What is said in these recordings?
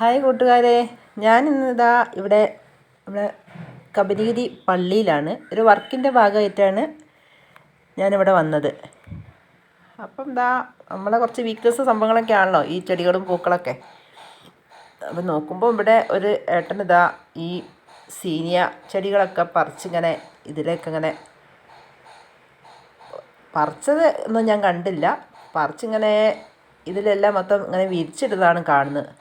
Hi കൂട്ടുകാരെ. ഞാൻ ഇന്നിതാ ഇവിടെ നമ്മുടെ കബനീരി പള്ളിയിലാണ്. ഒരു വർക്കിന്റെ ഭാഗമായിട്ടാണ് ഞാനിവിടെ വന്നത്. അപ്പം എന്താ നമ്മളെ കുറച്ച് വീക്ക്നസ് സംഭവങ്ങളൊക്കെ ആണല്ലോ ഈ ചെടികളും പൂക്കളൊക്കെ. അപ്പം നോക്കുമ്പോൾ ഇവിടെ ഒരു ഏട്ടൻ ഇതാ ഈ സീനിയ ചെടികളൊക്കെ പറിച്ചിങ്ങനെ ഇതിലേക്ക് ഇങ്ങനെ പറിച്ചത് ഒന്നും ഞാൻ കണ്ടില്ല. പറിച്ചിങ്ങനെ ഇതിലെല്ലാം മൊത്തം ഇങ്ങനെ വിരിച്ചിട്ടതാണ് കാണുന്നത്.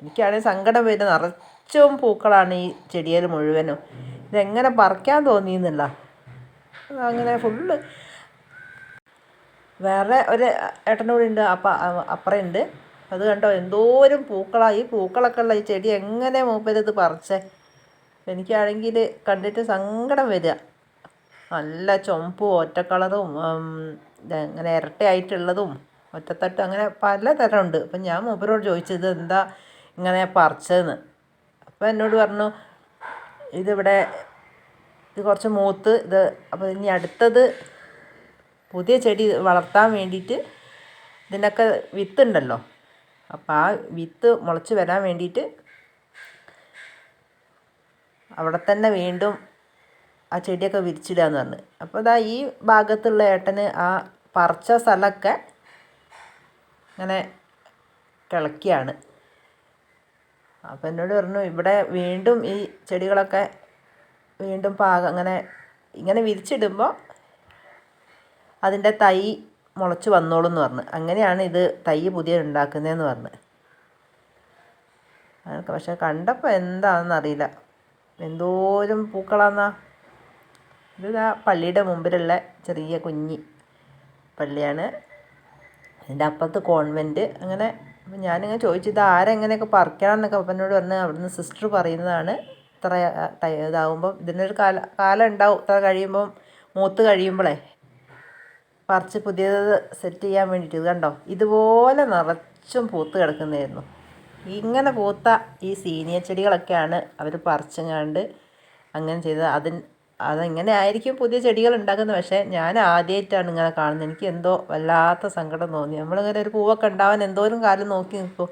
എനിക്കാണെങ്കിൽ സങ്കടം വരുന്ന നിറച്ചും പൂക്കളാണ് ഈ ചെടിയിൽ മുഴുവനും. ഇതെങ്ങനെ പറിക്കാൻ തോന്നിയെന്നില്ല. അങ്ങനെ ഫുള്ള് വേറെ ഒരു ഏട്ടന്റെ കൂടെ ഉണ്ട് അപ്പ അപ്പറയുണ്ട് അത് കണ്ടോ എന്തോരം പൂക്കളായി പൂക്കളൊക്കെ ഉള്ള ഈ ചെടി എങ്ങനെ മൂപ്പരത് പറിച്ചേ? എനിക്കാണെങ്കിൽ കണ്ടിട്ട് സങ്കടം വരിക. നല്ല ചുമപ്പും ഒറ്റ കളറും ഇങ്ങനെ ഇരട്ടയായിട്ടുള്ളതും ഒറ്റത്തട്ട് അങ്ങനെ പലതരം ഉണ്ട് അപ്പം ഞാൻ മൂപ്പരോട് ചോദിച്ചത് എന്താ ഇങ്ങനെ പറിച്ചതെന്ന്. അപ്പോൾ എന്നോട് പറഞ്ഞു ഇതിവിടെ ഇത് കുറച്ച് മൂത്ത് ഇത് അപ്പോൾ ഇനി അടുത്തത് പുതിയ ചെടി വളർത്താൻ വേണ്ടിയിട്ട് ഇതിനൊക്കെ വിത്തുണ്ടല്ലോ അപ്പോൾ ആ വിത്ത് മുളച്ച് വരാൻ വേണ്ടിയിട്ട് അവിടെ തന്നെ വീണ്ടും ആ ചെടിയൊക്കെ വിരിച്ചിടുക എന്ന് പറഞ്ഞു. അപ്പോൾ ഇതാ ഈ ഭാഗത്തുള്ള ഏട്ടന് ആ പറിച്ച സ്ഥലമൊക്കെ ഇങ്ങനെ കിളക്കിയാണ്. അപ്പം എന്നോട് പറഞ്ഞു ഇവിടെ വീണ്ടും ഈ ചെടികളൊക്കെ വീണ്ടും പാകം അങ്ങനെ ഇങ്ങനെ വിരിച്ചിടുമ്പോൾ അതിന്റെ തൈ മുളച്ച് വന്നോളും എന്ന് പറഞ്ഞു. അങ്ങനെയാണ് ഇത് തൈ പുതിയ ഉണ്ടാക്കുന്നതെന്ന് പറഞ്ഞു. അതൊക്കെ പക്ഷെ കണ്ടപ്പോൾ എന്താണെന്നറിയില്ല എന്തോരം പൂക്കളാന്നാ. ഇതാ പള്ളിയുടെ മുമ്പിലുള്ള ചെറിയ കുഞ്ഞി പള്ളിയാണ്. അതിന്റെ അപ്പുറത്ത് കോൺവെന്റ് അങ്ങനെ അപ്പം ഞാനിങ്ങനെ ചോദിച്ചു ഇത് ആരെങ്ങനെയൊക്കെ പറിക്കണം എന്നൊക്കെ അപ്പനോട് പറഞ്ഞ് അവിടുന്ന് സിസ്റ്റർ പറയുന്നതാണ്. ഇത്ര ഇതാവുമ്പം ഇതിനൊരു കാല കാലം ഉണ്ടാവും. ഇത്ര കഴിയുമ്പം മൂത്ത് കഴിയുമ്പോഴേ പറിച്ച് പുതിയത് സെറ്റ് ചെയ്യാൻ വേണ്ടിയിട്ട്. ഇത് കണ്ടോ? ഇതുപോലെ നിറച്ചും പൂത്ത് കിടക്കുന്നതായിരുന്നു. ഇങ്ങനെ പൂത്ത ഈ സീനിയ ചെടികളൊക്കെയാണ് അവർ പറിച്ചങ്ങാണ്ട് അങ്ങനെ ചെയ്തത്. അതിന് അതെങ്ങനെ ആയിരിക്കും പുതിയ ചെടികൾ ഉണ്ടാക്കുന്നത്? പക്ഷേ ഞാൻ ആദ്യമായിട്ടാണ് ഇങ്ങനെ കാണുന്നത്. എനിക്ക് എന്തോ വല്ലാത്ത സങ്കടം തോന്നി. നമ്മളിങ്ങനെ ഒരു പൂവൊക്കെ ഉണ്ടാവാൻ എന്തോരം കാലം നോക്കി നിൽക്കും.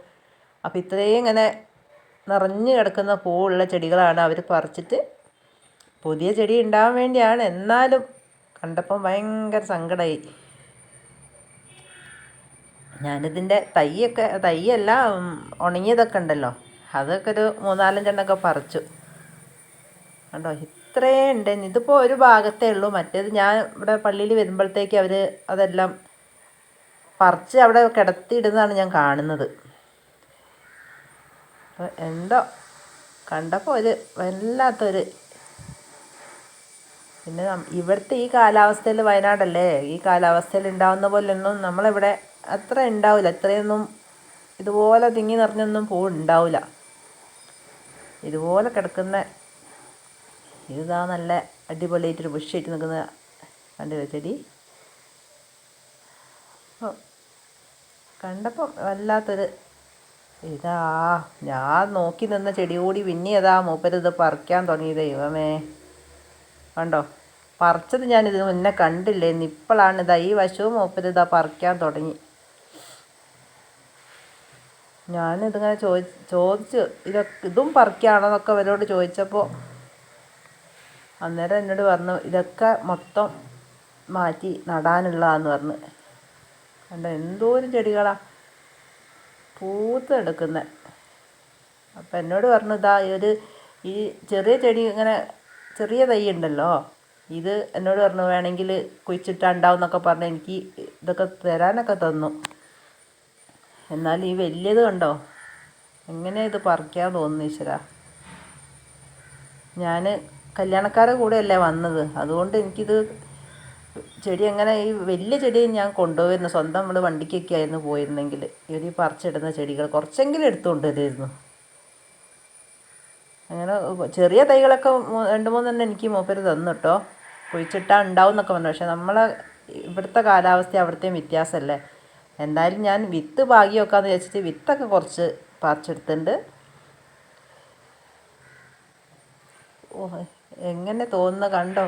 അപ്പോൾ ഇത്രയും ഇങ്ങനെ നിറഞ്ഞു കിടക്കുന്ന പൂവുള്ള ചെടികളാണ് അവർ പറിച്ചിട്ട് പുതിയ ചെടി ഉണ്ടാവാൻ വേണ്ടിയാണ്. എന്നാലും കണ്ടപ്പം ഭയങ്കര സങ്കടമായി ഞാനിതിന്റെ തൈയൊക്കെ തൈയല്ല ഉണങ്ങിയതൊക്കെ ഉണ്ടല്ലോ. അതൊക്കെ ഒരു മൂന്നാലഞ്ചെണ്ണമൊക്കെ പറിച്ചു. കണ്ടോ? ഇത്രയേ ഉണ്ട്. ഇതിപ്പോൾ ഒരു ഭാഗത്തേ ഉള്ളൂ. മറ്റേത് ഞാൻ ഇവിടെ പള്ളിയിൽ വരുമ്പോഴത്തേക്ക് അവർ അതെല്ലാം പറിച്ച് അവിടെ കിടത്തിയിടുന്നതാണ് ഞാൻ കാണുന്നത്. അപ്പോൾ എന്തോ കണ്ടപ്പോൾ ഒരു വല്ലാത്തൊരു പിന്നെ ഇവിടുത്തെ ഈ കാലാവസ്ഥയിൽ വയനാടല്ലേ? ഈ കാലാവസ്ഥയിൽ ഉണ്ടാവുന്ന പോലെയൊന്നും നമ്മളിവിടെ അത്ര ഉണ്ടാവില്ല. അത്രയൊന്നും ഇതുപോലെ തിങ്ങി നിറഞ്ഞൊന്നും പൂ ഉണ്ടാവില്ല. ഇതുപോലെ കിടക്കുന്ന ഇതാ നല്ല അടിപൊളിയായിട്ടൊരു ബുഷായിട്ട് നിൽക്കുന്ന കണ്ടു ചെടി. അപ്പോൾ കണ്ടപ്പം വല്ലാത്തൊരു ഇതാ ഞാൻ നോക്കി നിന്ന ചെടി കൂടി പിന്നെ അതാ മൂപ്പരിത് പറിക്കാൻ തുടങ്ങി ദൈവമേ. കണ്ടോ? പറിച്ചത് ഞാനിത് മുന്നേ കണ്ടില്ലേന്ന് ഇപ്പോഴാണ് ഇതാ ഈ വശവും മൂപ്പരിതാ പറിക്കാൻ തുടങ്ങി. ഞാനിതിങ്ങനെ ചോദി ചോദിച്ചു ഇതൊക്കെ ഇതും പറിക്കുകയാണോ എന്നൊക്കെ അവരോട് ചോദിച്ചപ്പോൾ അന്നേരം എന്നോട് പറഞ്ഞു ഇതൊക്കെ മൊത്തം മാറ്റി നടാനുള്ളതാന്ന് പറഞ്ഞു. കണ്ടോ എന്തോരം ചെടികളാണ് പൂത്തെടുക്കുന്നത് അപ്പം എന്നോട് പറഞ്ഞു ഇതാ ഒരു ഈ ചെറിയ ചെടി ഇങ്ങനെ ചെറിയ തൈ ഉണ്ടല്ലോ ഇത് എന്നോട് പറഞ്ഞു വേണമെങ്കിൽ കുഴിച്ചിട്ടുണ്ടാവും എന്നൊക്കെ പറഞ്ഞ് എനിക്ക് ഇതൊക്കെ തരാനൊക്കെ തന്നു. എന്നാൽ ഈ വലിയത് കണ്ടോ എങ്ങനെ ഇത് പറിക്കാൻ തോന്നുന്നു ഈശ്വര. ഞാൻ കല്യാണക്കാരെ കൂടെയല്ലേ വന്നത്. അതുകൊണ്ട് എനിക്കിത് ചെടി അങ്ങനെ ഈ വലിയ ചെടി ഞാൻ കൊണ്ടുപോയിരുന്നു. സ്വന്തം നമ്മൾ വണ്ടിക്കൊക്കെ ആയിരുന്നു പോയിരുന്നെങ്കിൽ. ഈ പറിച്ചിടുന്ന ചെടികൾ കുറച്ചെങ്കിലും എടുത്തുകൊണ്ട് വരുമായിരുന്നു അങ്ങനെ ചെറിയ തൈകളൊക്കെ രണ്ട് മൂന്നെണ്ണം എനിക്ക് മൂപ്പര് തന്നു കേട്ടോ കുഴിച്ചിട്ടാൽ ഉണ്ടാവും എന്നൊക്കെ പറഞ്ഞു. പക്ഷെ നമ്മളെ ഇവിടുത്തെ കാലാവസ്ഥ അവിടുത്തെയും വ്യത്യാസമല്ലേ. എന്തായാലും ഞാൻ വിത്ത് ഭാഗ്യം വെക്കാമെന്ന് വിചാരിച്ചിട്ട് വിത്തൊക്കെ കുറച്ച് പറിച്ചെടുത്തിട്ടുണ്ട്. ഓ എങ്ങനെ തോന്നുന്നു കണ്ടോ?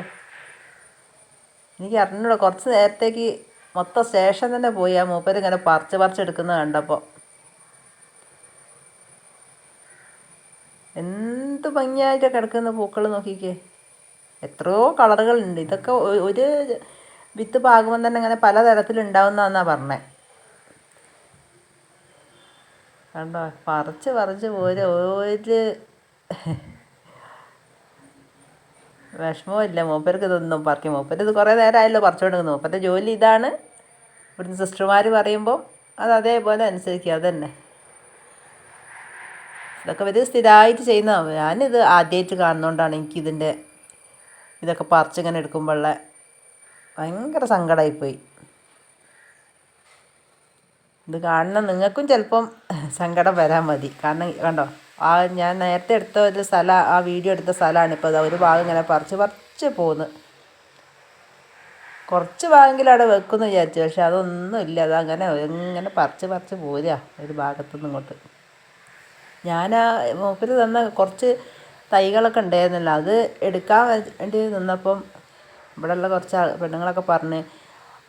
എനിക്ക് അറിഞ്ഞൂടെ കുറച്ച് നേരത്തേക്ക് മൊത്തം സ്റ്റേഷൻ തന്നെ പോയി. ആ മൂപ്പര് ഇങ്ങനെ പറിച്ച് പറിച്ചെടുക്കുന്നത് കണ്ടപ്പോൾ എന്ത് ഭംഗിയായിട്ട് കിടക്കുന്ന പൂക്കൾ നോക്കിക്കേ. എത്രയോ കളറുകളുണ്ട്. ഇതൊക്കെ ഒരു വിത്ത് പാകുമ്പോൾ തന്നെ ഇങ്ങനെ പലതരത്തിലുണ്ടാവുന്നതെന്നാണ് പറഞ്ഞത് കണ്ടോ? പറിച്ച് പറിച്ച് പോരെ ഒരു വിഷമവും ഇല്ല മൂപ്പർക്ക് ഇതൊന്നും പറിക്കും മൂപ്പര് ഇത് കുറേ നേരമായല്ലോ പറിച്ചുകൊണ്ടിരിക്കുന്നു. മൂപ്പത്തെ ജോലി ഇതാണ്. ഇവിടുന്ന് സിസ്റ്റർമാർ പറയുമ്പോൾ അത് അതേപോലെ അനുസരിക്കുക അതന്നെ ഇതൊക്കെ ഇവർ സ്ഥിരമായിട്ട് ചെയ്യുന്നതാണ് ഞാനിത് ആദ്യമായിട്ട് കാണുന്നതുകൊണ്ടാണ് എനിക്കിതിന്റെ ഇതൊക്കെ പറിച്ചിങ്ങനെ എടുക്കുമ്പോഴുള്ള ഭയങ്കര സങ്കടമായിപ്പോയി ഇത് കാണുന്ന നിങ്ങൾക്കും ചിലപ്പം സങ്കടം വരാൻ മതി. കാരണം കണ്ടോ? ആ ഞാൻ നേരത്തെ എടുത്ത ഒരു സ്ഥലം ആ വീഡിയോ എടുത്ത സ്ഥലമാണ് ഇപ്പോൾ ഒരു ഭാഗം ഇങ്ങനെ പറിച്ച് പറിച്ച് പോകുന്നു കുറച്ച് ഭാഗമെങ്കിലും അവിടെ വെക്കുമെന്ന് വിചാരിച്ചു പക്ഷെ അതൊന്നും ഇല്ല അതങ്ങനെ ഇങ്ങനെ പറിച്ച് പറിച്ച് പോരുക ഒരു ഭാഗത്തുനിന്ന് ഇങ്ങോട്ട്. ഞാൻ ആ മൂപ്പര് തന്ന കുറച്ച് തൈകളൊക്കെ ഉണ്ടായിരുന്നല്ലോ അത് എടുക്കാൻ വേണ്ടി നിന്നപ്പം ഇവിടെയുള്ള കുറച്ച് പെണ്ണുങ്ങളൊക്കെ പറഞ്ഞ്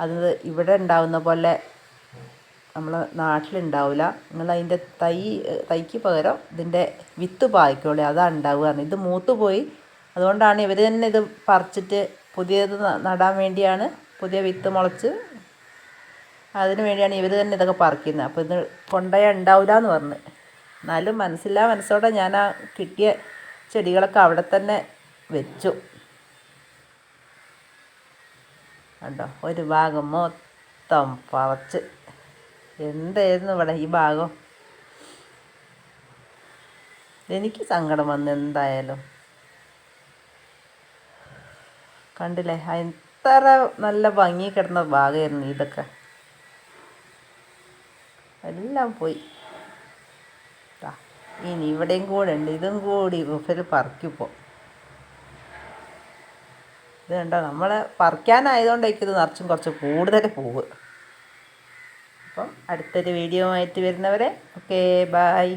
അത് ഇവിടെ ഉണ്ടാവുന്ന പോലെ നമ്മളെ നാട്ടിലുണ്ടാവില്ല നിങ്ങൾ അതിന്റെ തൈ തൈക്ക് പകരം ഇതിന്റെ വിത്ത് പായിക്കോളി. അതാണ് ഉണ്ടാവുക എന്ന്. ഇത് മൂത്ത് പോയി. അതുകൊണ്ടാണ് ഇവർ തന്നെ ഇത് പറിച്ചിട്ട് പുതിയത് നടാൻ വേണ്ടിയാണ് പുതിയ വിത്ത് മുളച്ച് അതിന് വേണ്ടിയാണ് ഇവർ തന്നെ ഇതൊക്കെ പറിക്കുന്നത്. അപ്പോൾ ഇത് കൊണ്ടുപോയാൽ ഉണ്ടാവില്ല എന്ന് പറഞ്ഞ്. എന്നാലും മനസ്സില്ലാ മനസ്സോടെ ഞാൻ ആ കിട്ടിയ ചെടികളൊക്കെ അവിടെ തന്നെ വെച്ചു. കണ്ടോ? ഒരു ഭാഗം മൊത്തം പറിച്ച്. എന്തായിരുന്നു ഇവിടെ ഈ ഭാഗം? എനിക്ക് സങ്കടം വന്നു എന്തായാലും. കണ്ടില്ലേ എത്ര നല്ല ഭംഗി കിടന്ന ഭാഗമായിരുന്നു ഇതൊക്കെ. എല്ലാം പോയി. ഇനി ഇവിടെയും കൂടെ ഉണ്ട് ഇതും കൂടി ഗുഫയിൽ പറിക്കിപ്പോൾ ഇത് കണ്ടോ നമ്മളെ പറിക്കാനായതുകൊണ്ടായിരിക്കും ഇത് നിറച്ചും കുറച്ച് കൂടുതൽ പൂവ്. അപ്പം അടുത്തൊരു വീഡിയോ ആയിട്ട് വരുന്നവരെ ഓക്കേ ബൈ